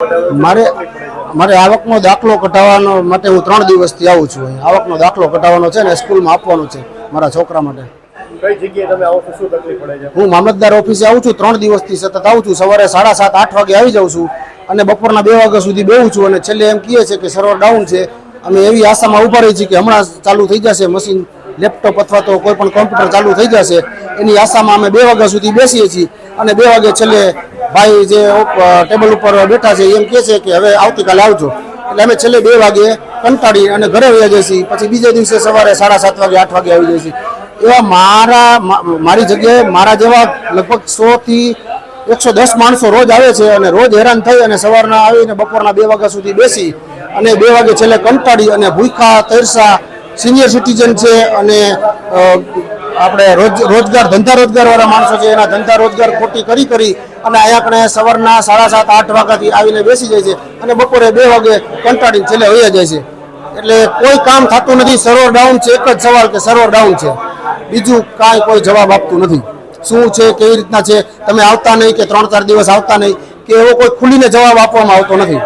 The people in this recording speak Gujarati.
મારે મારે આવકનો દાખલો કઢાવવાનો માટે હું ત્રણ દિવસથી આવું છું આવકનો દાખલો કઢાવવાનો છે ને સ્કૂલમાં આપવાનો છે મારા છોકરા માટે. હું મામલતદાર ઓફિસે આવું છું ત્રણ દિવસથી સતત આવું છું. સવારે સાડા સાત આઠ વાગે આવી જાઉં છું અને બપોરના બે વાગ્યા સુધી બેહું છું અને છેલ્લે એમ કહે છે કે સર્વર ડાઉન છે. અમે એવી આશામાં ઊભા રહી છીએ કે હમણાં ચાલુ થઈ જશે મશીન લેપટોપ અથવા તો કોઈ પણ કોમ્પ્યુટર ચાલુ થઈ જશે, એની આશામાં અમે બે વાગ્યા સુધી બેસીએ છીએ અને બે વાગે છેલ્લે ભાઈ જે ટેબલ ઉપર બેઠા છે, એમ કહે છે કે હવે આવતીકાલે આવજો. એટલે અમે છેલ્લે બે વાગે કંટાળી અને ઘરે વયા જઈએ છીએ. પછી બીજે દિવસે સવારે સાડા સાત વાગે, આઠ વાગે આવી જઈએ છીએ. એવા મારા મારી જગ્યાએ મારા જેવા લગભગ સો થી એકસો દસ માણસો રોજ આવે છે અને રોજ હેરાન થઈ અને સવારના આવીને બપોરના બે વાગ્યા સુધી બેસી અને બે વાગે છેલ્લે કંટાળી અને ભૂખા તરસા સિનિયર સિટીઝન છે અને આપણે રોજ, રોજગાર, ધંધા રોજગારવાળા માણસો છે, એના ધંધા રોજગાર ખોટી કરી કરી અને અહીંયા કણે સવારના સાડા સાત, આઠ વાગ્યાથી આવીને બેસી જાય છે અને બપોરે બે વાગે કંટાળીને છેલ્લે વયા જાય છે. એટલે કોઈ કામ થતું નથી, સર્વર ડાઉન છે, એક જ સવાલ કે સર્વર ડાઉન છે. બીજું કાંઈ કોઈ જવાબ આપતું નથી. શું છે, કેવી રીતના છે, તમે આવતા નહીં કે ત્રણ ચાર દિવસ આવતા નહીં, કે એવો કોઈ ખુલીને જવાબ આપવામાં આવતો નથી.